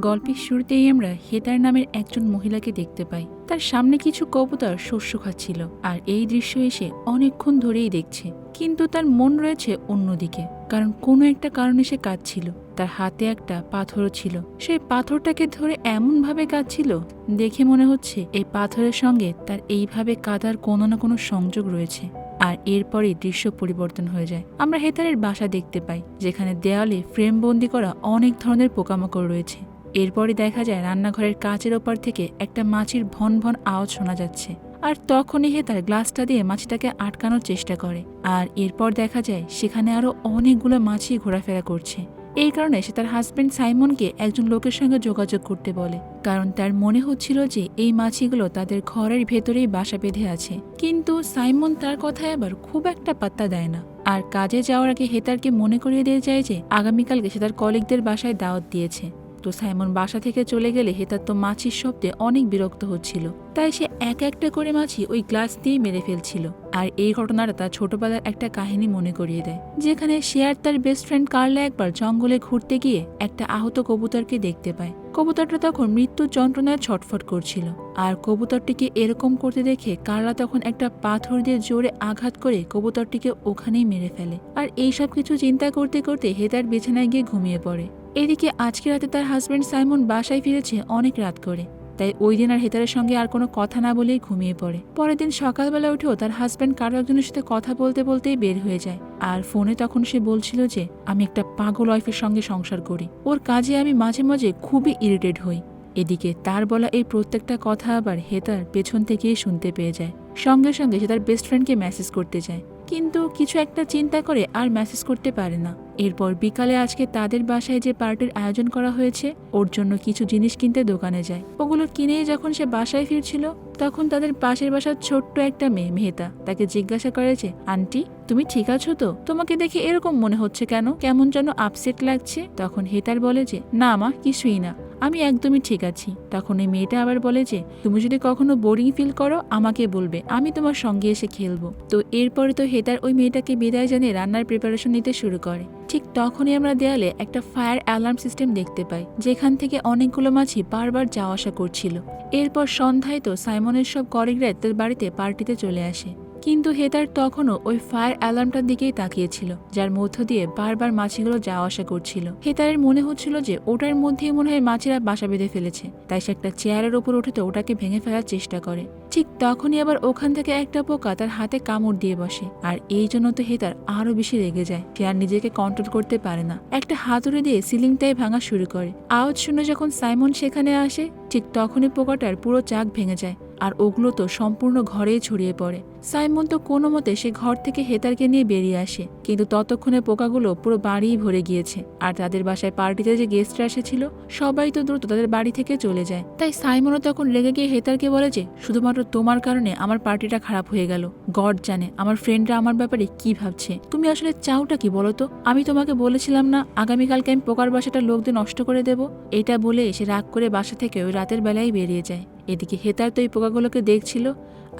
গল্পের শুরুতেই আমরা হেতার নামের একজন মহিলাকে দেখতে পাই। তার সামনে কিছু কবুতর শস্য খাচ্ছিল আর এই দৃশ্য এসে অনেকক্ষণ ধরেই দেখছে। কিন্তু তার মন রয়েছে অন্যদিকে, কারণ কোনো একটা কারণে সে কাঁদছিল। তার হাতে একটা পাথরও ছিল। সেই পাথরটাকে ধরে এমনভাবে কাঁদছিল, দেখে মনে হচ্ছে এই পাথরের সঙ্গে তার এইভাবে কাদার কোনো না কোনো সংযোগ রয়েছে আর এরপরেই দৃশ্য পরিবর্তন হয়ে যায়। আমরা হেতারের বাসা দেখতে পাই, যেখানে দেয়ালে ফ্রেম বন্দি করা অনেক ধরনের পোকামাকড় রয়েছে। এরপরে দেখা যায় রান্নাঘরের কাচের ওপর থেকে একটা মাছির ভন ভন আওয়াজ শোনা যাচ্ছে। আর তখনই হেতার গ্লাসটা দিয়ে মাছিটাকে আটকানোর চেষ্টা করে। আর এরপর দেখা যায় সেখানে আরও অনেকগুলো মাছি ঘোরাফেরা করছে। এই কারণে সে তার হাজবেন্ড সাইমনকে একজন লোকের সঙ্গে যোগাযোগ করতে বলে। কারণ তার মনে হচ্ছিল যে এই মাছিগুলো তাদের ঘরের ভেতরেই বাসা বেঁধে আছে। কিন্তু সাইমন তার কথায় আবার খুব একটা পাত্তা দেয় না। আর কাজে যাওয়ার আগে হেতারকে মনে করিয়ে দিয়ে যায় যে আগামীকালকে সে তার কলিগদের বাসায় দাওয়াত দিয়েছে। তো সাইমন বাসা থেকে চলে গেলে হেতার তো মাছির শব্দে অনেক বিরক্ত হচ্ছিল। তাই সে এক একটা করে মাছি ওই গ্লাস দিয়ে মেরে ফেলছিল। আর এই ঘটনাটা তার ছোটবেলার একটা কাহিনী মনে করিয়ে দেয়, যেখানে সে আর তার বেস্ট ফ্রেন্ড কার্লা একবার জঙ্গলে ঘুরতে গিয়ে একটা আহত কবুতরকে দেখতে পায়। কবুতরটা তখন মৃত্যুর যন্ত্রণায় ছটফট করছিল। আর কবুতরটিকে এরকম করতে দেখে কার্লা তখন একটা পাথর দিয়ে জোরে আঘাত করে কবুতরটিকে ওখানেই মেরে ফেলে। আর এই সব কিছু চিন্তা করতে করতে হেতার বিছানায় গিয়ে ঘুমিয়ে পড়ে। এদিকে আজকে রাতে তার হাজব্যান্ড সাইমন বাসায় ফিরেছে অনেক রাত করে। তাই ওই দিন আর হেতারের সঙ্গে আর কোনো কথা না বলেই ঘুমিয়ে পড়ে। পরের দিন সকালবেলা উঠেও তার হাজব্যান্ড কারও একজনের সাথে কথা বলতে বলতেই বের হয়ে যায়। আর ফোনে তখন সে বলছিল যে, আমি একটা পাগল ওয়াইফের সঙ্গে সংসার করি। ওর কাজে আমি মাঝে মাঝে খুবই ইরিটেড হই। এদিকে তার বলা এই প্রত্যেকটা কথা আবার হেতার পেছন থেকেই শুনতে পেয়ে যায়। সঙ্গে সঙ্গে সে তার বেস্ট ফ্রেন্ডকে মেসেজ করতে যায়। কিন্তু কিছু একটা চিন্তা করে আর মেসেজ করতে পারে না। এরপর বিকালে আজকে তাদের বাসায় যে পার্টির আয়োজন করা হয়েছে, ওর জন্য কিছু জিনিস কিনতে দোকানে যায়। ওগুলো কিনে যখন সে বাসায় ফিরছিল, তখন তাদের পাশের বাসার ছোট্ট একটা মেয়ে মেহেতা তাকে জিজ্ঞাসা করেছে আন্টি, তুমি ঠিক আছো তো? তোমাকে দেখে এরকম মনে হচ্ছে কেন? কেমন যেন আপসেট লাগছে? তখন হেতার বলে যে, না মা, কিছুই না। আমি একদমই ঠিক আছি। তখন এই মেয়েটা আবার বলে যে, তুমি যদি কখনো বোরিং ফিল করো, আমাকে বলবে, আমি তোমার সঙ্গে এসে খেলব। তো এরপরে তো হেতার ওই মেয়েটাকে বিদায় জানিয়ে রান্নার প্রিপারেশন নিতে শুরু করে। ঠিক তখনই আমরা দেয়ালে একটা ফায়ার অ্যালার্ম সিস্টেম দেখতে পাই, যেখান থেকে অনেকগুলো মাছি বারবার যাওয়া আসা করছিল। এরপর সন্ধ্যায় তো সাইমনের সব কলিগরা তার বাড়িতে পার্টিতে চলে আসে। কিন্তু হেতার তখনও ওই ফায়ার অ্যালার্মটার দিকেই তাকিয়েছিল, যার মধ্য দিয়ে বারবার মাছিগুলো যাওয়া আসা করছিল। হেতারের মনে হচ্ছিল যে ওটার মধ্যেই মনে হয় মাছিরা বাসা বেঁধে ফেলেছে, তাই সে একটা চেয়ারের ওপর উঠে তো ওটাকে ভেঙে ফেলার চেষ্টা করে। ঠিক তখনই আবার ওখান থেকে একটা পোকা তার হাতে কামড় দিয়ে বসে, আর এই জন্য তো হেতার আরও বেশি রেগে যায়, সে আর নিজেকে কন্ট্রোল করতে পারে না। একটা হাতুড়ি দিয়ে সিলিংটাই ভাঙা শুরু করে। আওয়াজ শুনে যখন সাইমন সেখানে আসে, ঠিক তখনই পোকাটার পুরো চাক ভেঙে যায়। আর ওগুলো তো সম্পূর্ণ ঘরেই ছড়িয়ে পড়ে। সাইমন তো কোনো মতে সে ঘর থেকে হেতারকে নিয়ে বেরিয়ে আসে, কিন্তু ততক্ষণে পোকাগুলো পুরো বাড়িই ভরে গিয়েছে, আর তাদের বাসায় পার্টিতে যে গেস্টরা এসেছিল, সবাই তো দ্রুত তাদের বাড়ি থেকে চলে যায়। তাই সাইমনও তখন রেগে গিয়ে হেতারকে বলে যে, শুধুমাত্র তোমার কারণে আমার পার্টিটা খারাপ হয়ে গেল। গড জানে আমার ফ্রেন্ডরা আমার ব্যাপারে কি ভাবছে। তুমি আসলে চাওটা কি বলো তো? আমি তোমাকে বলেছিলাম না, আগামীকালকে আমি পোকার বাসাটা লোকদের নষ্ট করে দেব। এটা বলে সে রাগ করে বাসা থেকে ওই রাতের বেলায় বেরিয়ে যায়। এদিকে হেতার তো এই পোকাগুলোকে দেখছিল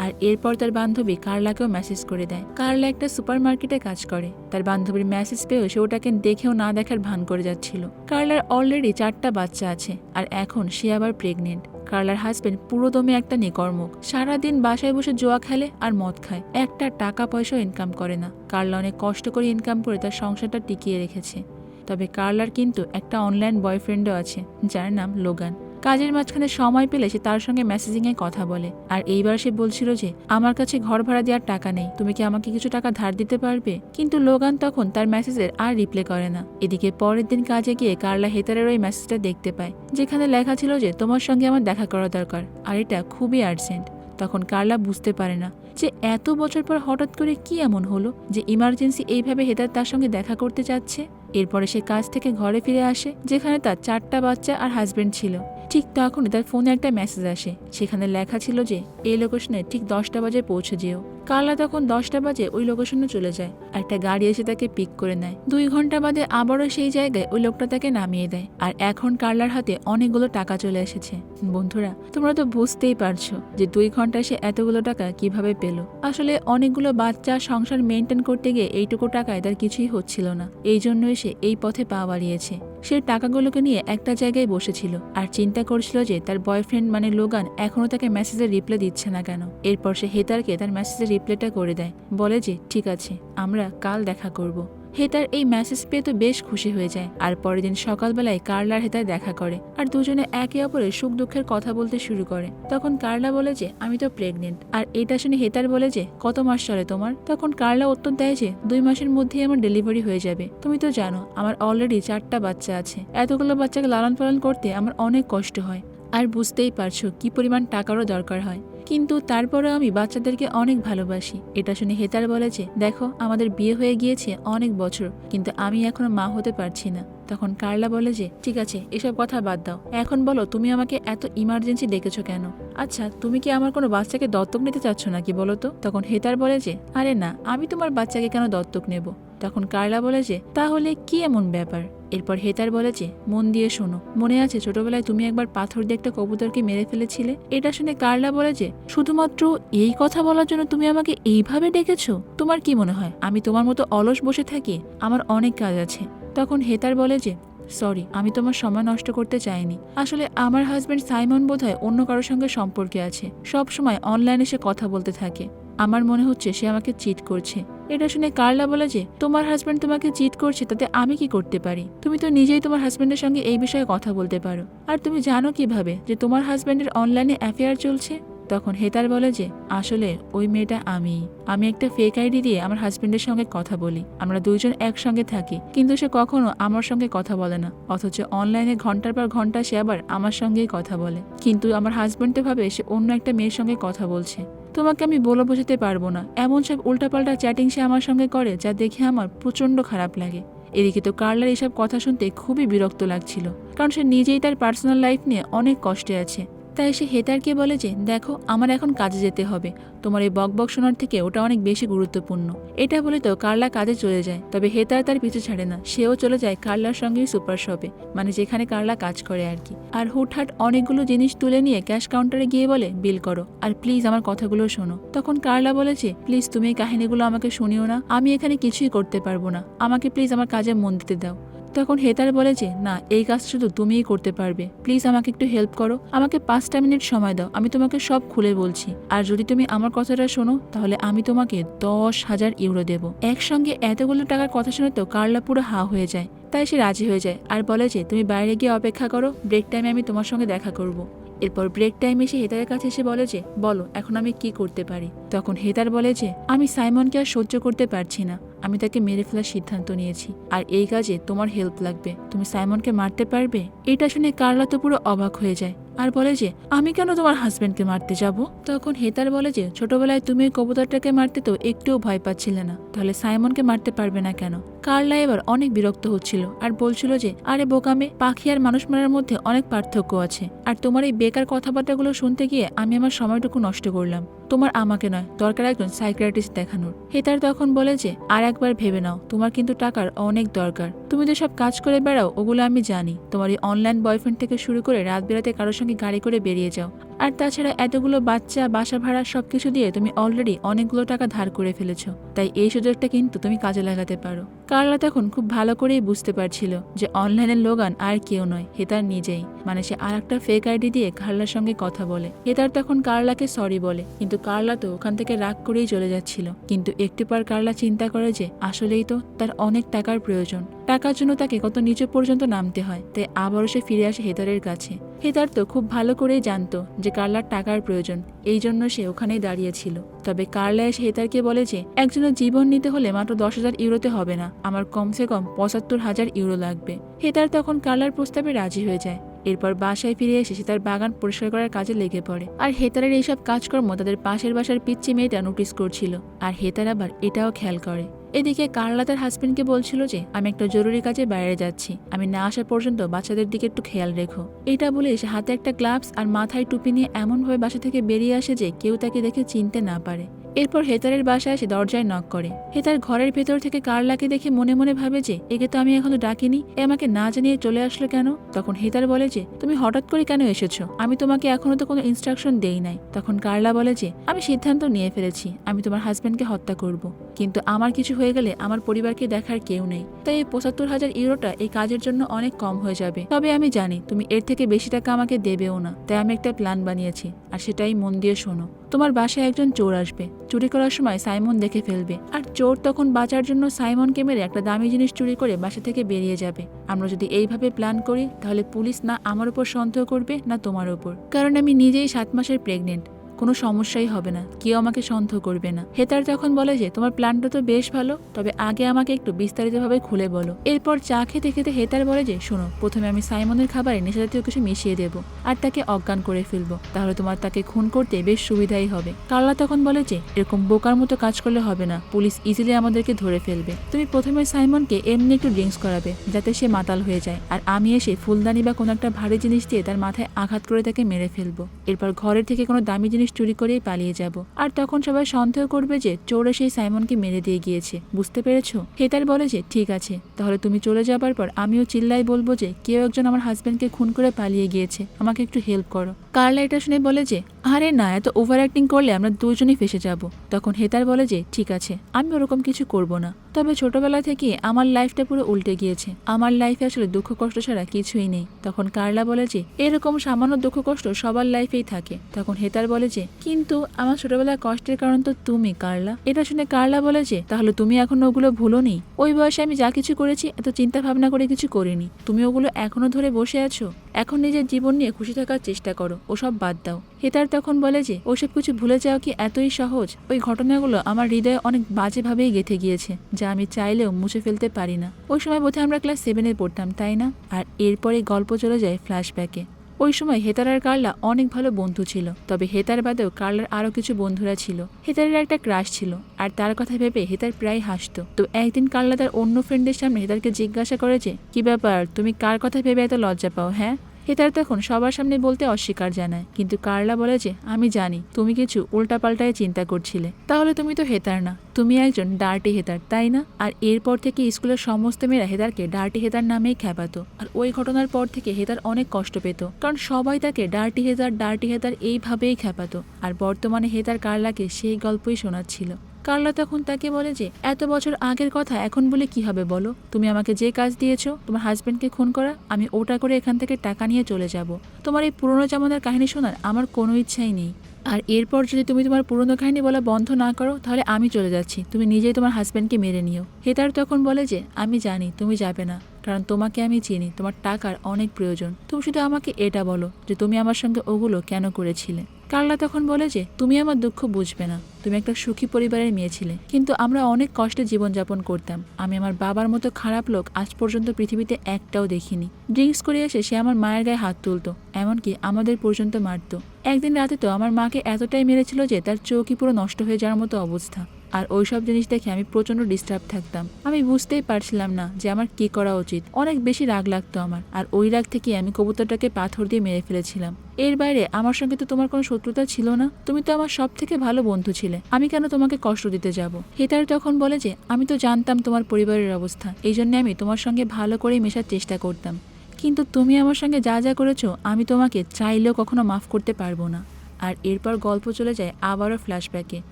আর এরপর তার বান্ধবী কার্লাকেও মেসেজ করে দেয়। কার্লা একটা সুপার মার্কেটে কাজ করে। তার বান্ধবীর মেসেজ পেয়েও সে ওটাকে দেখেও না দেখার ভান করে যাচ্ছিল। কার্লার অলরেডি চারটা বাচ্চা আছে আর এখন সে আবার প্রেগনেন্ট কার্লার হাজবেন্ড পুরো দমে একটা নিকর্মক। সারাদিন বাসায় বসে জোয়া খেলে আর মদ খায়। একটা টাকা পয়সাও ইনকাম করে না। কার্লা অনেক কষ্ট করে ইনকাম করে তার সংসারটা টিকিয়ে রেখেছে। তবে কার্লার কিন্তু একটা অনলাইন বয়ফ্রেন্ডও আছে, যার নাম লোগান। কাজের মাঝখানে সময় পেলে সে তার সঙ্গে মেসেজিং এ কথা বলে। আর এইবার সে বলছিল যে, আমার কাছে ঘর ভাড়া দেওয়ার টাকা নেই, তুমি কি আমাকে কিছু টাকা ধার দিতে পারবে? কিন্তু লোগান তখন তার মেসেজের আর রিপ্লাই করে না। এদিকে পরের দিন কাজে গিয়ে কার্লা হেতারের ওই মেসেজটা দেখতে পায়, যেখানে লেখা ছিল যে, তোমার সঙ্গে আমার দেখা করা দরকার। আর এটা খুবই আর্জেন্ট তখন কার্লা বুঝতে পারে না যে, এত বছর পর হঠাৎ করে কি এমন হলো যে ইমার্জেন্সি এইভাবে হেতার তার সঙ্গে দেখা করতে চাচ্ছে? এরপরে সে কাজ থেকে ঘরে ফিরে আসে, যেখানে তার চারটা বাচ্চা আর হাজবেন্ড ছিল। ঠিক তখনই তার ফোনে একটা মেসেজ আসে। সেখানে লেখা ছিল যে, এই লোকেশনে ঠিক দশটা বাজে পৌঁছে যেও। কার্লা তখন দশটা বাজে ওই লোকেশনে চলে যায়। একটা গাড়ি এসে তাকে পিক করে নেয়। দুই ঘণ্টা বাদে আবারও সেই জায়গায় ওই লোকটা তাকে নামিয়ে দেয়। আর এখন কার্লার হাতে অনেকগুলো টাকা চলে এসেছে। বন্ধুরা, তোমরা তো বুঝতেই পারছ যে দুই ঘন্টায় সে এতগুলো টাকা কীভাবে পেল। আসলে অনেকগুলো বাচ্চা সংসার মেনটেন করতে গিয়ে এইটুকু টাকায় তার কিছুই হচ্ছিল না। এই জন্যই সে এই পথে পা বাড়িয়েছে। সে টাকাগুলোকে নিয়ে একটা জায়গায় বসেছিল আর চিন্তা করছিল যে তার বয়ফ্রেন্ড মানে লোগান এখনও তাকে মেসেজের রিপ্লাই দিচ্ছে না কেন। এরপর সে হেতারকে তার মেসেজের রিপ্লাইটা করে দেয়। বলে যে, ঠিক আছে, আমরা কাল দেখা করব। হেতার এই মেসেজ পেয়ে তো বেশ খুশি হয়ে যায়। আর পরের দিন সকালবেলায় কার্লার হেতার দেখা করে আর দুজনে একে অপরের সুখ দুঃখের কথা বলতে শুরু করে। তখন কার্লা বলে যে, আমি তো প্রেগনেন্ট আর এটা শুনে হেতার বলে যে, কত মাস চলে তোমার? তখন কার্লা উত্তর দেয় যে, দুই মাসের মধ্যেই আমার ডেলিভারি হয়ে যাবে। তুমি তো জানো, আমার অলরেডি চারটা বাচ্চা আছে। এতগুলো বাচ্চাকে লালন পালন করতে আমার অনেক কষ্ট হয়। আর বুঝতেই পারছ কি পরিমাণ টাকারও দরকার হয়। কিন্তু তারপরেও আমি বাচ্চাদেরকে অনেক ভালোবাসি। এটা শুনে হেতার বলে যে, দেখো, আমাদের বিয়ে হয়ে গিয়েছে অনেক বছর, কিন্তু আমি এখনও মা হতে পারছি না। তখন কার্লা বলে যে, ঠিক আছে, এসব কথা বাদ দাও। এখন বলো, তুমি আমাকে এত ইমার্জেন্সি ডেকেছো কেন? আচ্ছা তুমি কি আমার কোনো বাচ্চাকে দত্তক নিতে চাচ্ছ নাকি বলো তো? তখন হেতার বলে যে, আরে না, আমি তোমার বাচ্চাকে কেন দত্তক নেব? তখন কার্লা বলে যে, তাহলে কি এমন ব্যাপার? এরপর হেতার বলে যে, মন দিয়ে শোনো। মনে আছে ছোটবেলায় তুমি একবার পাথর দিয়ে একটা কবুতরকে মেরে ফেলেছিলে? এটা শুনে কার্লা বলে যে, শুধুমাত্র এই কথা বলার জন্য তুমি আমাকে এইভাবে ডেকেছো? তোমার কি মনে হয়? আমি তোমার মতো অলস বসে থাকি? আমার অনেক কাজ আছে। তখন হেতার বলে যে, সরি, আমি তোমার সময় নষ্ট করতে চাইনি। আসলে আমার হাজব্যান্ড সাইমন বোধহয় অন্য কারোর সঙ্গে সম্পর্কে আছে। সব সময় অনলাইনে সে কথা বলতে থাকে। আমার মনে হচ্ছে সে আমাকে চিট করছে। এটা শুনে কার্লা বলে যে, তোমার হাজব্যান্ড তোমাকে চিট করছে, তাতে আমি কি করতে পারি? তুমি তো নিজেই তোমার হাজব্যান্ডের সঙ্গে এই বিষয়ে কথা বলতে পারো। আর তুমি জানো কীভাবে যে তোমার হাজব্যান্ডের অনলাইনে অ্যাফেয়ার চলছে? তখন হেতার বলে যে, আসলে ওই মেয়েটা আমি। আমি একটা ফেক আইডি দিয়ে আমার হাজবেন্ডের সঙ্গে কথা বলি। আমরা দুইজন একসঙ্গে থাকি। কিন্তু সে কখনো আমার সঙ্গে কথা বলে না। অথচ অনলাইনে ঘণ্টার পর ঘণ্টা সে আবার আমার সঙ্গেই কথা বলে। কিন্তু আমার হাজবেন্ড তো ভাবে সে অন্য একটা মেয়ের সঙ্গে কথা বলছে। তোমাকে আমি বলে বোঝাতে পারব না। এমন সব উল্টাপাল্টা চ্যাটিং সে আমার সঙ্গে করে, যা দেখে আমার প্রচণ্ড খারাপ লাগে। এদিকে তো কার্লার এসব কথা শুনতে খুবই বিরক্ত লাগছিল, কারণ সে নিজেই তার পার্সোনাল লাইফ নিয়ে অনেক কষ্টে আছে। তাই সে হেতারকে বলে যে, দেখো, আমার এখন কাজে যেতে হবে। তোমার এই বক বকবক শোনার থেকে ওটা অনেক বেশি গুরুত্বপূর্ণ। এটা বলে তো কার্লা কাজে চলে যায়। তবে হেতার তার পিছু ছাড়ে না। সেও চলে যায় কার্লার সঙ্গেই সুপার শপে মানে যেখানে কার্লা কাজ করে আর কি। আর হুটহাট অনেকগুলো জিনিস তুলে নিয়ে ক্যাশ কাউন্টারে গিয়ে বলে, বিল করো। আর প্লিজ আমার কথাগুলো শোনো। তখন কার্লা বলেছে প্লিজ তুমি এই কাহিনীগুলো আমাকে শুনিও না। আমি এখানে কিছুই করতে পারব না। আমাকে প্লিজ আমার কাজে মন দিতে দাও। তখন হেতার বলে যে, না, এই কাজ শুধু তুমিই করতে পারবে। প্লিজ আমাকে একটু হেল্প করো। আমাকে পাঁচটা মিনিট সময় দাও। আমি তোমাকে সব খুলে বলছি। আর যদি তুমি আমার কথাটা শোনো, তাহলে আমি তোমাকে দশ হাজার ইউরো দেবো। একসঙ্গে এতগুলো টাকার কথা শুনে তো কার্লা পুরো হা হয়ে যায়। তাই সে রাজি হয়ে যায়। আর বলে যে, তুমি বাইরে গিয়ে অপেক্ষা করো। ব্রেক টাইমে আমি তোমার সঙ্গে দেখা করব। এরপর ব্রেক টাইম এসে হেতারের কাছে এসে বলে যে, বলো, এখন আমি কি করতে পারি? তখন হেতার বলে যে, আমি সাইমনকে আর সহ্য করতে পারছি না। আমি তাকে মেরে ফেলার সিদ্ধান্ত নিয়েছি। আর এই কাজে তোমার হেল্প লাগবে। তুমি সাইমনকে মারতে পারবে? এটা শুনে কার্লা তো পুরো অবাক হয়ে যায়। আর বলে যে, আমি কেন তোমার হাজবেন্ডকে মারতে যাব? তখন হেতার বলে যে, ছোটবেলায় তুমি কবুতরটাকে মারতে তো একটুও ভয় পাচ্ছিলে না। তাহলে সাইমনকে মারতে পারবে না কেন? কার্লা এবার অনেক বিরক্ত হচ্ছিল আর বলছিল যে, আরে বোকামে, পাখি আর মানুষ মারার মধ্যে অনেক পার্থক্য আছে। আর তোমার এই বেকার কথাবার্তাগুলো শুনতে গিয়ে আমি আমার সময়টুকু নষ্ট করলাম। তোমার আমাকে নয়, দরকার একজন সাইকিয়াট্রিস্ট দেখানোর। হেতার তখন বলে যে, আর একবার ভেবে নাও, তোমার কিন্তু টাকার অনেক দরকার। তুমি তো সব কাজ করে বেড়াও, ওগুলো আমি জানি। তোমার এই অনলাইন বয়ফ্রেন্ড থেকে শুরু করে রাত বেড়াতে কারোর সঙ্গে গাড়ি করে বেরিয়ে যাও। আর তাছাড়া এতগুলো বাচ্চা, বাসা ভাড়া সব কিছু দিয়ে তুমি অলরেডি অনেকগুলো টাকা ধার করে ফেলেছ। তাই এই সুযোগটা কিন্তু তুমি কাজে লাগাতে পারো। কার্লা তখন খুব ভালো করেই বুঝতে পারছিল যে অনলাইনের লোগান আর কেউ নয়, হেতার নিজেই। মানে সে আর একটা ফেক আইডি দিয়ে কার্লার সঙ্গে কথা বলে। হেতার তখন কার্লাকে সরি বলে, কিন্তু কার্লা তো ওখান থেকে রাগ করেই চলে যাচ্ছিল। কিন্তু একটু পর কার্লা চিন্তা করে যে আসলেই তো তার অনেক টাকার প্রয়োজন। টাকার জন্য তাকে কত নিচে পর্যন্ত নামতে হয়, তাই আবারও সে ফিরে আসে হেতারের কাছে। হেতার তো খুব ভালো করেই জানতো যে কার্লার টাকার প্রয়োজন, এই জন্য সে ওখানেই দাঁড়িয়েছিল। তবে কার্লা এসে হেতারকে বলে যে, একজনের জীবন নিতে হলে মাত্র দশ হাজার ইউরোতে হবে না, আমার কমসে কম পঁচাত্তর হাজার ইউরো লাগবে। হেতার তখন কার্লার প্রস্তাবে রাজি হয়ে যায়। এরপর বাসায় ফিরে এসে সে তার বাগান পরিষ্কার করার কাজে লেগে পড়ে। আর হেতারের এইসব কাজকর্ম তাদের পাশের বাসার পিচ্ছি মেয়েটা নোটিস করছিল। আর হেতার আবার এটাও খেয়াল করে। এদিকে কার্লা তার হাজবেন্ডকে বলছিল যে, আমি একটা জরুরি কাজে বাইরে যাচ্ছি। আমি না আসা পর্যন্ত বাচ্চাদের দিকে একটু খেয়াল রেখো। এটা বলে সে হাতে একটা গ্লাভস আর মাথায় টুপি নিয়ে এমনভাবে বাসা থেকে বেরিয়ে আসে যে কেউ তাকে দেখে চিনতে না পারে। এরপর হেতারের বাসায় এসে দরজায় নক করে। হেতার ঘরের ভেতর থেকে কারলাকে দেখে মনে মনে ভাবে যে, একে তো আমি এখনও ডাকিনি, এ আমাকে না জানিয়ে চলে আসলো কেন? তখন হেতার বলে যে, তুমি হঠাৎ করে কেন এসেছ? আমি তোমাকে এখনও তো কোনো ইনস্ট্রাকশন দেই নাই। তখন কারলা বলে যে, আমি সিদ্ধান্ত নিয়ে ফেলেছি, আমি তোমার হাজব্যান্ডকে হত্যা করব। কিন্তু আমার কিছু হয়ে গেলে আমার পরিবারকে দেখার কেউ নেই। তাই এই পঁচাত্তর হাজার ইউরোটা এই কাজের জন্য অনেক কম হয়ে যাবে। তবে আমি জানি, তুমি এর থেকে বেশি টাকা আমাকে দেবেও না। তাই আমি একটা প্ল্যান বানিয়েছি। আর সেটাই মন দিয়ে শোনো। তোমার বাসায় একজন চোর আসবে। চুরি করার সময় সাইমন দেখে ফেলবে। আর চোর তখন বাঁচার জন্য সাইমনকে মেরে একটা দামি জিনিস চুরি করে বাসা থেকে বেরিয়ে যাবে। আমরা যদি এইভাবে প্ল্যান করি, তাহলে পুলিশ না আমার উপর সন্দেহ করবে, না তোমার উপর। কারণ আমি নিজেই সাত মাসের প্রেগনেন্ট। কোনো সমস্যাই হবে না, কেউ আমাকে সন্দেহ করবে না। হেতার তখন বলে যে, তোমার প্ল্যানটা তো বেশ ভালো, তবে আগে আমাকে একটু বিস্তারিতভাবে খুলে বলো। এরপর চা খেতে খেতে হেতার বলে যে, শোনো, প্রথমে আমি সাইমনের খাবারে নেশাজাতীয় কিছু মিশিয়ে দেবো আর তাকে অজ্ঞান করে ফেলব। তাহলে তোমার তাকে খুন করতে বেশ সুবিধাই হবে। কার্লা তখন বলে যে, এরকম বোকার মতো কাজ করলে হবে না। পুলিশ ইজিলি আমাদেরকে ধরে ফেলবে। তুমি প্রথমে সাইমনকে এমনি একটু ড্রিঙ্কস করাবে, যাতে সে মাতাল হয়ে যায়। আর আমি এসে ফুলদানি বা কোনো একটা ভারী জিনিস দিয়ে তার মাথায় আঘাত করে তাকে মেরে ফেলব। এরপর ঘরের থেকে কোনো দামি জিনিস চুরি করেই পালিয়ে যাব। আর তখন সবাই সন্দেহ করবে যে চোরে সেই সাইমনকে মেরে দিয়ে গিয়েছে। বুঝতে পেরেছ? হেতার বলে যে, ঠিক আছে, তাহলে তুমি চলে যাবার পর আমিও চিল্লাই বলব যে, কেউ একজন আমার হাজবেন্ডকে খুন করে পালিয়ে গিয়েছে। আমাকে একটু হেল্প করো। কার্লা এটা শুনে বলে যে, আরে না, এত ওভার অ্যাক্টিং করলে আমরা দুজনই ফেসে যাব। তখন হেতার বলে যে, ঠিক আছে, আমি ওরকম কিছু করব না। তবে ছোটবেলা থেকে আমার লাইফটা পুরো উল্টে গিয়েছে। আমার লাইফে আসলে দুঃখ কষ্ট ছাড়া কিছুই নেই। তখন কার্লা বলে যে, এরকম সামান্য দুঃখ কষ্ট সবার লাইফেই থাকে। তখন হেতার বলে যে, কিন্তু আমার ছোটবেলার কষ্টের কারণ তো তুমি, কার্লা। এটা শুনে কার্লা বলে যে, তাহলে তুমি এখন ওগুলো ভুলোনি? ওই বয়সে আমি যা কিছু করেছি, এত চিন্তা ভাবনা করে কিছু করিনি। তুমি ওগুলো এখনও ধরে বসে আছো? এখন নিজের জীবন নিয়ে খুশি থাকার চেষ্টা করো, ওসব বাদ দাও। হেতার তখন বলে যে, ওসব কিছু ভুলে যাওয়া কি এতই সহজ? ওই ঘটনাগুলো আমার হৃদয়ে অনেক বাজেভাবেই গেঁথে গিয়েছে। যা আমি চাইলেও মুছে ফেলতে পারি না। ওই সময় বোধহয় আমরা ক্লাস সেভেনে পড়তাম, তাই না? আর এরপরে গল্প চলে যায় ফ্ল্যাশব্যাকে ওই সময় হেতার আর কার্লা অনেক ভালো বন্ধু ছিল, তবে হেতার বাদেও কার্লার আরও কিছু বন্ধুরা ছিল। হেতারের একটা ক্রাশ ছিল, আর তার কথা ভেবে হেতার প্রায় হাসতো। তো একদিন কার্লা তার অন্য ফ্রেন্ডের সামনে হেতারকে জিজ্ঞাসা করে যে, কি ব্যাপার? তুমি কার কথা ভেবে এত লজ্জা পাও হ্যাঁ? হেতার তখন সবার সামনে বলতে অস্বীকার জানায়। কিন্তু কার্লা বলে যে, আমি জানি, তুমি কিছু উল্টাপাল্টায় চিন্তা করছিলে। তাহলে তুমি তো হেতার না। তুমি একজন ডার্টি হেতার, তাই না? আর এরপর থেকে স্কুলের সমস্ত মেয়েরা হেতারকে ডার্টি হেতার নামেই খেপাতো আর ওই ঘটনার পর থেকে হেতার অনেক কষ্ট পেত। কারণ সবাই তাকে ডার্টি হেতার ডার্টি হেতার এইভাবেই খেপাতো আর বর্তমানে হেতার কার্লাকে সেই গল্পই শোনাচ্ছিল। কার্লা তখন তাকে বলে যে, এত বছর আগের কথা, এখন বলে কি হবে বলো? তুমি আমাকে যে কাজ দিয়েছ, তোমার হাজব্যান্ডকে খুন করা, আমি ওটা করে এখান থেকে টাকা নিয়ে চলে যাব। তোমার এই পুরনো জামানার কাহিনী শোনার আমার কোনো ইচ্ছাই নেই। আর এরপর যদি তুমি তোমার পুরনো কাহিনী বলা বন্ধ না করো, তাহলে আমি চলে যাচ্ছি। তুমি নিজেই তোমার হাজব্যান্ডকে মেরে নিও। হেতার তখন বলে যে, আমি জানি, তুমি যাবে না। কারণ তোমাকে আমি চিনি, তোমার টাকার অনেক প্রয়োজন। তুমি শুধু আমাকে এটা বলো যে, তুমি আমার সঙ্গে ওগুলো কেন করেছিলে? কার্লা তখন বলে যে, তুমি আমার দুঃখ বুঝবে না। তুমি একটা সুখী পরিবারের মেয়ে ছিলে। কিন্তু আমরা অনেক কষ্টে জীবনযাপন করতাম। আমি আমার বাবার মতো খারাপ লোক আজ পর্যন্ত পৃথিবীতে একটাও দেখিনি। ড্রিঙ্কস করে এসে সে আমার মায়ের গায়ে হাত তুলত। এমনকি আমাদের পর্যন্ত মারত। একদিন রাতে তো আমার মাকে এতটাই মেরেছিল যে, তার চোখই পুরো নষ্ট হয়ে যাওয়ার মতো অবস্থা। আর ওইসব জিনিস দেখে আমি প্রচণ্ড ডিস্টার্ব থাকতাম। আমি বুঝতেই পারছিলাম না যে আমার কি করা উচিত। অনেক বেশি রাগ লাগতো আমার। আর ওই রাগ থেকে আমি কবুতরটাকে পাথর দিয়ে মেরে ফেলেছিলাম। এর বাইরে আমার সঙ্গে তো তোমার কোনো শত্রুতা ছিল না। তুমি তো আমার সব থেকে ভালো বন্ধু ছিলে। আমি কেন তোমাকে কষ্ট দিতে যাব? হেতার তখন বলে যে, আমি তো জানতাম তোমার পরিবারের অবস্থা। এই জন্য আমি তোমার সঙ্গে ভালো করেই মেশার চেষ্টা করতাম। কিন্তু তুমি আমার সঙ্গে যা যা করেছ, আমি তোমাকে চাইলেও কখনো মাফ করতে পারব না। আর এরপর গল্প চলে যায় আবারও ফ্ল্যাশব্যাকে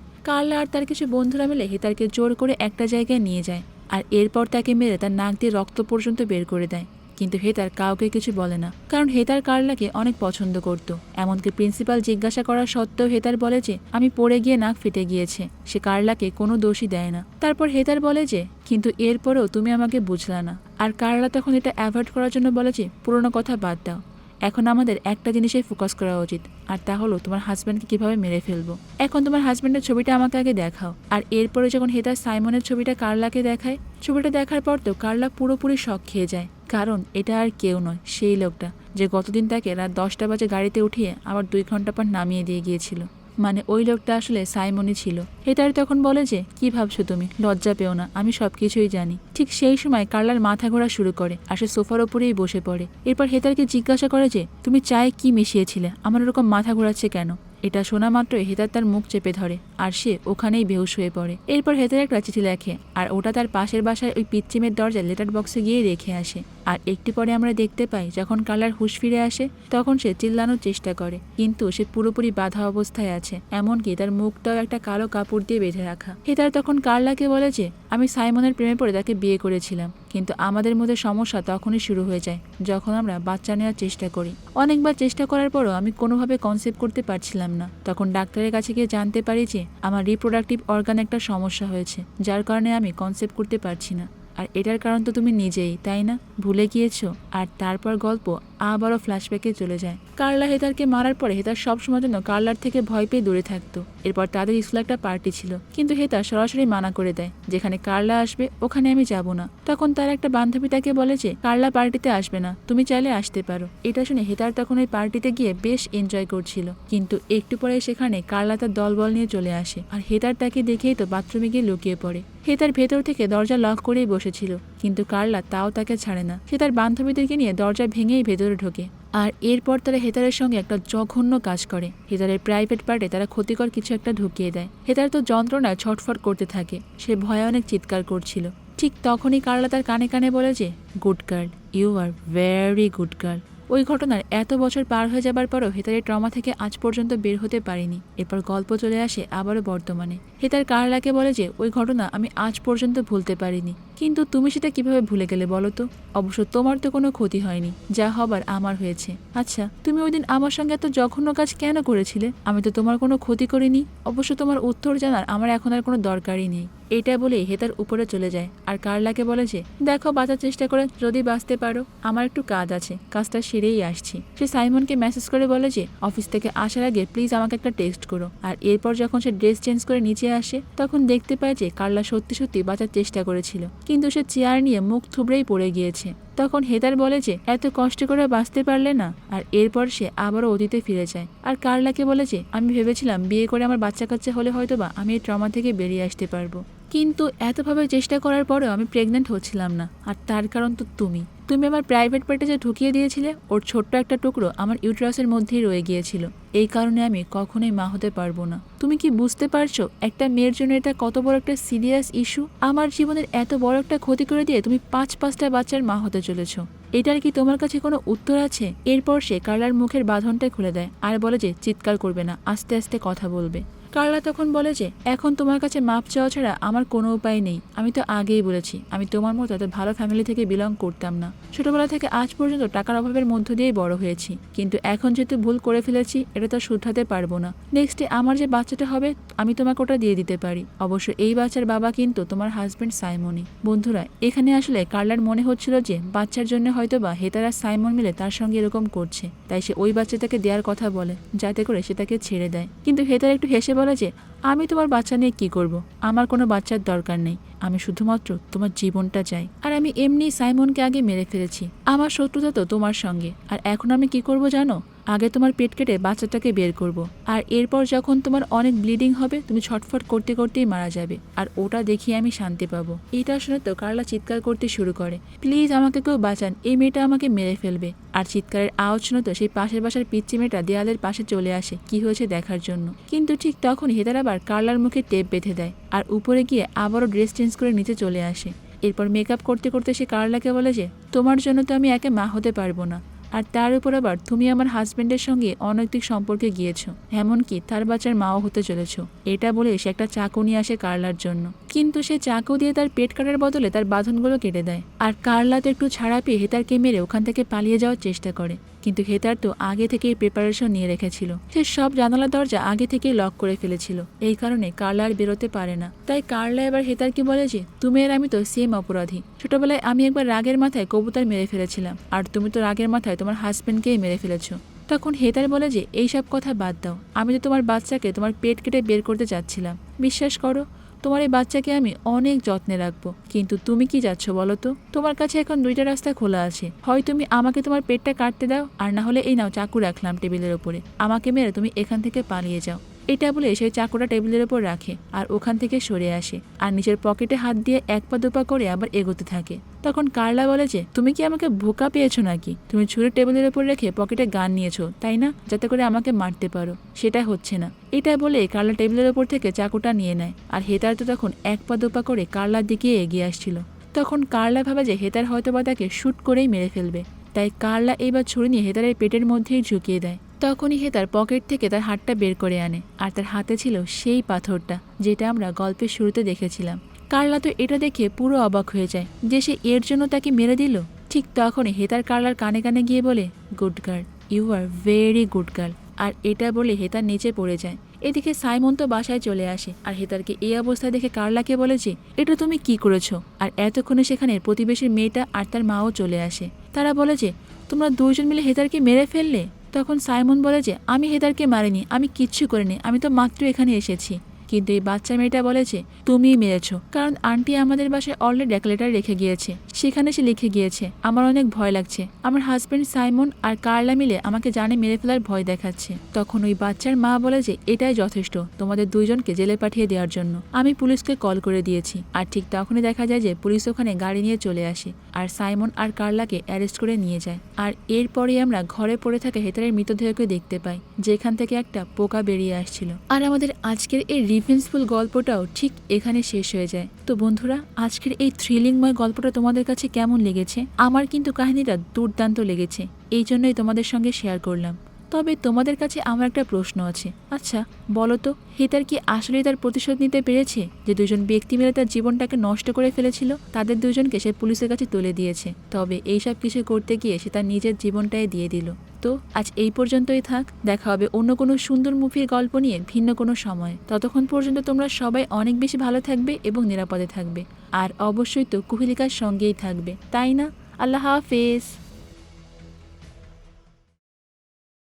কার্লা আর তার কিছু বন্ধুরা মিলে হেতারকে জোর করে একটা জায়গায় নিয়ে যায় আর এরপর তাকে মেরে তার নাক দিয়ে রক্ত পর্যন্ত বের করে দেয়। কিন্তু হেতার কাউকে কিছু বলে না, কারণ হেতার কার্লাকে অনেক পছন্দ করত। এমনকি প্রিন্সিপাল জিজ্ঞাসা করা সত্ত্বেও হেতার বলে যে, আমি পড়ে গিয়ে নাক ফেটে গিয়েছে। সে কার্লাকে কোনো দোষই দেয় না। তারপর হেতার বলে যে, কিন্তু এরপরেও তুমি আমাকে বুঝলা না। আর কার্লা তখন এটা অ্যাভয়েড করার জন্য বলে যে, পুরোনো কথা বাদ দাও। এখন আমাদের একটা জিনিসে ফোকাস করা উচিত, আর তা হলো তোমার হাজব্যান্ডকে কীভাবে মেরে ফেলব। এখন তোমার হাজব্যান্ডের ছবিটা আমাকে আগে দেখাও, আর এরপরে যখন হেতা সাইমনের ছবিটা কার্লাকে দেখায়, ছবিটা দেখার পর তো কার্লা পুরোপুরি শখ খেয়ে যায়। কারণ এটা আর কেউ নয়, সেই লোকটা, যে গতদিন তাকে রাত দশটা বাজে গাড়িতে উঠিয়ে আবার দুই ঘণ্টা পর নামিয়ে দিয়ে গিয়েছিল। মানে ওই লোকটা আসলে সাইমনই ছিল। হেতারি তখন বলে যে, কি ভাবছ তুমি? লজ্জা পেও না, আমি সবকিছুই জানি। ঠিক সেই সময় কার্লার মাথা ঘোরা শুরু করে, আর সে সোফার ওপরেই বসে পড়ে। এরপর হেতারকে জিজ্ঞাসা করে যে, তুমি চায়ে কি মিশিয়েছিলে? আমার ওরকম মাথা ঘোরাচ্ছে কেন? এটা শোনা মাত্র হেতার তার মুখ চেপে ধরে, আর সে ওখানেই বেহুশ হয়ে পড়ে। এরপর হেতার একটা চিঠি লেখে, আর ওটা তার পাশের বাসায় ওই পিচ্চিমের দরজায় লেটার বক্সে গিয়ে রেখে আসে। আর একটু পরে আমরা দেখতে পাই, যখন কালার হুঁশ ফিরে আসে, তখন সে চিল্লানোর চেষ্টা করে, কিন্তু সে পুরোপুরি বাধা অবস্থায় আছে, এমনকি তার মুখটাও একটা কালো কাপড় দিয়ে বেঁধে রাখা। হেতার তখন কার্লাকে বলে যে আমি সাইমনের প্রেমে পড়ে তাকে বিয়ে করেছিলাম, কিন্তু আমাদের মধ্যে সমস্যা তখনই শুরু হয়ে যায়, যখন আমরা বাচ্চা নেওয়ার চেষ্টা করি। অনেকবার চেষ্টা করার পরও আমি কোনোভাবে কনসেপ্ট করতে পারছিলাম না, তখন ডাক্তারের কাছে গিয়ে জানতে পারি যে আমার রিপ্রোডাক্টিভ অর্গান একটা সমস্যা হয়েছে, যার কারণে আমি কনসেপ্ট করতে পারছি না। আর এটার কারণ তো তুমি নিজেই, তাই না? ভুলে গিয়েছো? আর তারপর গল্প আবারও ফ্ল্যাশব্যাকে চলে যায়। কার্লা হেতারকে মারার পরে হেতার সব সবসময় জন্য কার্লার থেকে ভয় পেয়ে দূরে থাকতো। এরপর তাদের স্কুলে একটা পার্টি ছিল। কিন্তু হেতার সরাসরি মানা করে দেয়, যেখানে কার্লা আসবে, ওখানে আমি যাব না। তখন তার একটা বান্ধবী তাকে বলে যে, কার্লা পার্টিতে আসবে না, তুমি চাইলে আসতে পারো। এটা শুনে হেতার তখন ওই পার্টিতে গিয়ে বেশ এনজয় করছিল। কিন্তু একটু পরে সেখানে কার্লা তার দলবল নিয়ে চলে আসে আর হেতার তাকে দেখেই তো বাথরুমে গিয়ে লুকিয়ে পড়ে। হেতার ভেতর থেকে দরজা লক করেই বসেছিল, কিন্তু কার্লা তাও তাকে ছাড়ে না। সে তার বান্ধবীদেরকে নিয়ে দরজা ভেঙেই ভেতরে ঢোকে। আর এরপর তারা হেতারের সঙ্গে একটা জঘন্য কাজ করে। হেতারের প্রাইভেট পার্টে তারা ক্ষতিকর কিছু একটা ঢুকিয়ে দেয়। হেতার তো যন্ত্রণায় ছটফট করতে থাকে। সে ভয়ে অনেক চিৎকার করছিল। ঠিক তখনই কার্লা তার কানে কানে বলে যে good girl you are very good girl ওই ঘটনার এত বছর পার হয়ে যাবার পরও হেতারের ট্রমা থেকে আজ পর্যন্ত বের হতে পারিনি। এরপর গল্প চলে আসে আবারও বর্তমানে। হেতার কারলাকে বলে যে, ওই ঘটনা আমি আজ পর্যন্ত ভুলতে পারিনি। কিন্তু তুমি সেটা কীভাবে ভুলে গেলে বলো তো? অবশ্য তোমার তো কোনো ক্ষতি হয়নি, যা হবার আমার হয়েছে। আচ্ছা তুমি ওই দিন আমার সঙ্গে এত জঘন্য কাজ কেন করেছিলে? আমি তো তোমার কোনো ক্ষতি করিনি। অবশ্য তোমার উত্তর জানার আমার এখন আর কোনো দরকারই নেই। এটা বলে হেতার উপরে চলে যায়। আর কার্লাকে বলে যে, দেখো, বাঁচার চেষ্টা করে যদি বাঁচতে পারো, আমার একটু কাজ আছে। কাজটা সেরেই আসছি। সে সাইমনকে মেসেজ করে বলে যে, অফিস থেকে আসার আগে প্লিজ আমাকে একটা টেক্সট করো। আর এরপর যখন সে ড্রেস চেঞ্জ করে নিচে আসে, তখন দেখতে পায় যে কার্লা সত্যি সত্যি বাঁচার চেষ্টা করেছিল। কিন্তু সে চেয়ার নিয়ে মুখ থুবড়েই পড়ে গিয়েছে। তখন হেতার বলে যে, এত কষ্ট করে বাঁচতে পারলে না? আর এরপর সে আবারও অতীতে ফিরে যায়। আর কার্লাকে বলে যে, আমি ভেবেছিলাম বিয়ে করে আমার বাচ্চা কাচ্চা হলে হয়তো বা আমি এই ট্রমা থেকে বেরিয়ে আসতে পারব। কিন্তু এতভাবে চেষ্টা করার পরেও আমি প্রেগনেন্ট হচ্ছিলাম না। আর তার কারণ তো তুমি। তুমি আমার প্রাইভেট পেটে যে ঢুকিয়ে দিয়েছিলে, ওর ছোট্ট একটা টুকরো আমার ইউট্রাসের মধ্যেই রয়ে গিয়েছিল। এই কারণে আমি কখনোই মা হতে পারব না। তুমি কি বুঝতে পারছ, একটা মেয়ের জন্য এটা কত বড় একটা সিরিয়াস ইস্যু আমার জীবনের এত বড় একটা ক্ষতি করে দিয়ে তুমি পাঁচ পাঁচটা বাচ্চার মা হতে চলেছো। এটার কি তোমার কাছে কোনো উত্তর আছে? এরপর সে কার্লার মুখের বাঁধনটা খুলে দেয় আর বলে যে, চিৎকার করবে না। আস্তে আস্তে কথা বলবে। কার্লা তখন বলে যে, এখন তোমার কাছে মাপ চাওয়া ছাড়া আমার কোনো উপায় নেই। আমি তো আগেই বলেছি, আমি তোমার মতো এত ভালো ফ্যামিলি থেকে বিলং করতাম না। ছোটবেলা থেকে আজ পর্যন্ত টাকার অভাবের মধ্য দিয়েই বড় হয়েছি। কিন্তু এখন যেহেতু ভুল করে ফেলেছি, এটা তো শুধরাতে পারব না। নেক্সটে আমার যে বাচ্চাটা হবে, আমি তোমাকে ওটা দিয়ে দিতে পারি। অবশ্য এই বাচ্চার বাবা কিন্তু তোমার হাজবেন্ড সাইমনি বন্ধুরা, এখানে আসলে কার্লার মনে হচ্ছিল যে, বাচ্চার জন্য হয়তো বা হেতারা সাইমন মিলে তার সঙ্গে এরকম করছে। তাই সে ওই বাচ্চাটাকে দেওয়ার কথা বলে, যাতে করে সে তাকে ছেড়ে দেয়। কিন্তু হেতার একটু হেসে বলে যে, আমি তোমার বাচ্চা নিয়ে কি করব? আমার কোনো বাচ্চার দরকার নেই। আমি শুধুমাত্র তোমার জীবনটা চাই। আর আমি এমনি সাইমনকে আগে মেরে ফেলেছি। আমার শত্রুতা তো তোমার সঙ্গে। আর এখন আমি কি করব জানো? আগে তোমার পেট কেটে বাচ্চাটাকে বের করব। আর এরপর যখন তোমার অনেক ব্লিডিং হবে, তুমি ছটফট করতে করতেই মারা যাবে। আর ওটা দেখিয়ে আমি শান্তি পাবো। এটা শুনে তো কার্লা চিৎকার করতে শুরু করে। প্লিজ আমাকে কেউ বাঁচান, এই মেয়েটা আমাকে মেরে ফেলবে। আর চিৎকারের আওয়াজ শুনে তো সেই পাশের বাসার পিচ্চি মেয়েটা দেয়ালের পাশে চলে আসে, কি হয়েছে দেখার জন্য। কিন্তু ঠিক তখন হেতার আবার কার্লার মুখে টেপ বেঁধে দেয়, আর উপরে গিয়ে আবারও ড্রেস চেঞ্জ করে নিচে চলে আসে। এরপর মেকআপ করতে করতে সে কার্লাকে বলে যে, তোমার জন্য তো আমি একে মা হতে পারব না। আর তার উপর আবার তুমি আমার হাজবেন্ডের সঙ্গে অনৈতিক সম্পর্কে গিয়েছ, এমনকি তার বাচ্চার মাও হতে চলেছ। এটা বলে সে একটা চাকু নিয়ে আসে কার্লার জন্য। কিন্তু সে চাকু দিয়ে তার পেট কাটার বদলে তার বাঁধনগুলো কেটে দেয়। আর কার্লা তো একটু ছাড়া পেয়ে হেতারকে মেরে ওখান থেকে পালিয়ে যাওয়ার চেষ্টা করে। কিন্তু হেতার তো আগে থেকেই প্রিপারেশন নিয়ে রেখেছিল। সে সব জানালা দরজা আগে থেকেই লক করে ফেলেছিল। এই কারণে কার্লা আর বেরোতে পারে না। তাই কার্লা এবার হেতারকে বলে যে, তুমি আর আমি তো সেম অপরাধী। ছোটবেলায় আমি একবার রাগের মাথায় কবুতর মেরে ফেলেছিলাম, আর তুমি তো রাগের মাথায় তোমার হাজব্যান্ডকেই মেরে ফেলেছো। তখন হেতার বলে যে, এইসব কথা বাদ দাও। আমি তো তোমার বাচ্চাকে তোমার পেট কেটে বের করতে চাচ্ছিলাম বিশ্বাস করো তোমার এই বাচ্চাকে আমি অনেক যত্নে রাখব। কিন্তু তুমি কি যাচ্ছ বলো তো? তোমার কাছে এখন দুইটা রাস্তা খোলা আছে। হয় তুমি আমাকে তোমার পেটটা কাটতে দাও, আর না হলে এই নাও চাকু রাখলাম টেবিলের ওপরে। আমাকে মেরে তুমি এখান থেকে পালিয়ে যাও। এটা বলে সে চাকুটা টেবিলের ওপর রাখে আর ওখান থেকে সরে আসে আর নিজের পকেটে হাত দিয়ে এক পা দুপা করে আবার এগোতে থাকে। তখন কার্লা বলে যে, তুমি কি আমাকে বোকা পেয়েছ নাকি? তুমি ছুরি টেবিলের উপর রেখে পকেটে গান নিয়েছো, তাই না? যাতে করে আমাকে মারতে পারো। সেটা হচ্ছে না। এটা বলে কার্লা টেবিলের ওপর থেকে চাকুটা নিয়ে নেয় আর হেতার তো তখন এক পা দুপা করে কার্লার দিকে এগিয়ে আসছিল। তখন কার্লা ভাবে যে, হেতার হয়তো বা তাকে শ্যুট করেই মেরে ফেলবে। তাই কার্লা এইবার ছুরি নিয়ে হেতারের পেটের মধ্যেই ঝুঁকিয়ে দেয়। তখনই হে তার পকেট থেকে তার হাতটা বের করে আনে, আর তার হাতে ছিল সেই পাথরটা, যেটা আমরা গল্পের শুরুতে দেখেছিলাম। কার্লা তো এটা দেখে পুরো অবাক হয়ে যায় যে সে এর জন্য তাকে মেরে দিল। ঠিক তখনই হেতার কার্লার কানে কানে গিয়ে বলে, good girl, you are very good girl. আর এটা বলে হেতার নিচে পড়ে যায়। এদিকে সাইমন তো বাসায় চলে আসে, আর হেতারকে এই অবস্থায় দেখে কার্লাকে বলে যে, এটা তুমি কি করেছ? আর এতক্ষণে সেখানে প্রতিবেশীর মেয়েটা আর তার মাও চলে আসে। তারা বলে যে, তোমরা দুইজন মিলে হেতারকে মেরে ফেললে? তখন সাইমন বলে যে, আমি হেদারকে মারিনি, আমি কিচ্ছু করিনি, আমি তো মাত্র এখানে এসেছি। কিন্তু এই বাচ্চা মেয়েটা বলেছে, তুমিই মেরেছো। কারণ আন্টি আমাদের বাসায় অলরেডি এক লেটার রেখে গিয়েছে। সেখানে সে লিখে গিয়েছে, আমার অনেক ভয় লাগছে। আমার হাজবেন্ড সাইমন আর কার্লা মিলে আমাকে জানে মেরে ফেলার ভয় দেখাচ্ছে। তখন ওই বাচ্চার মা বলে যে, এটাই যথেষ্ট। তোমাদের দুইজনকে জেলে পাঠিয়ে দেওয়ার জন্য। আমি পুলিশকে কল করে দিয়েছি। আর ঠিক তখনই দেখা যায় যে, পুলিশ ওখানে গাড়ি নিয়ে চলে আসে আর সাইমন আর কার্লাকে অ্যারেস্ট করে নিয়ে যায়। আর এরপরেই আমরা ঘরে পড়ে থাকা হেতারের মৃতদেহকে দেখতে পাই, যেখান থেকে একটা পোকা বেরিয়ে আসছিল। আর আমাদের আজকের এই রিভেন্সফুল গল্পটাও ঠিক এখানে শেষ হয়ে যায়। তো বন্ধুরা, আজকের এই থ্রিলিংময় গল্পটা তোমাদের কাছে কেমন লেগেছে? আমার কিন্তু কাহিনীটা দুর্দান্ত লেগেছে। এই জন্যই তোমাদের সঙ্গে শেয়ার করলাম। তবে তোমাদের কাছে আমার একটা প্রশ্ন আছে। আচ্ছা বলো তো, হেতার কি আসলেই তার প্রতিশোধ নিতে পেরেছে যে দুজন ব্যক্তি মিলে তার জীবনটাকে নষ্ট করে ফেলেছিল? তাদের দুজনকে সে পুলিশের কাছে তুলে দিয়েছে। তবে এইসব কিছু করতে গিয়ে সে তার নিজের জীবনটাই দিয়ে দিল। তো, আজ এই পর্যন্তই থাক। দেখা হবে অন্য কোনো সুন্দর মুভির গল্প নিয়ে ভিন্ন কোনো সময়। ততক্ষণ পর্যন্ত তোমরা সবাই অনেক বেশি ভালো থাকবে এবং নিরাপদে থাকবে। আর অবশ্যই তো কুহিলিকার সঙ্গেই থাকবে। তাই না? আল্লাহ হাফেজ।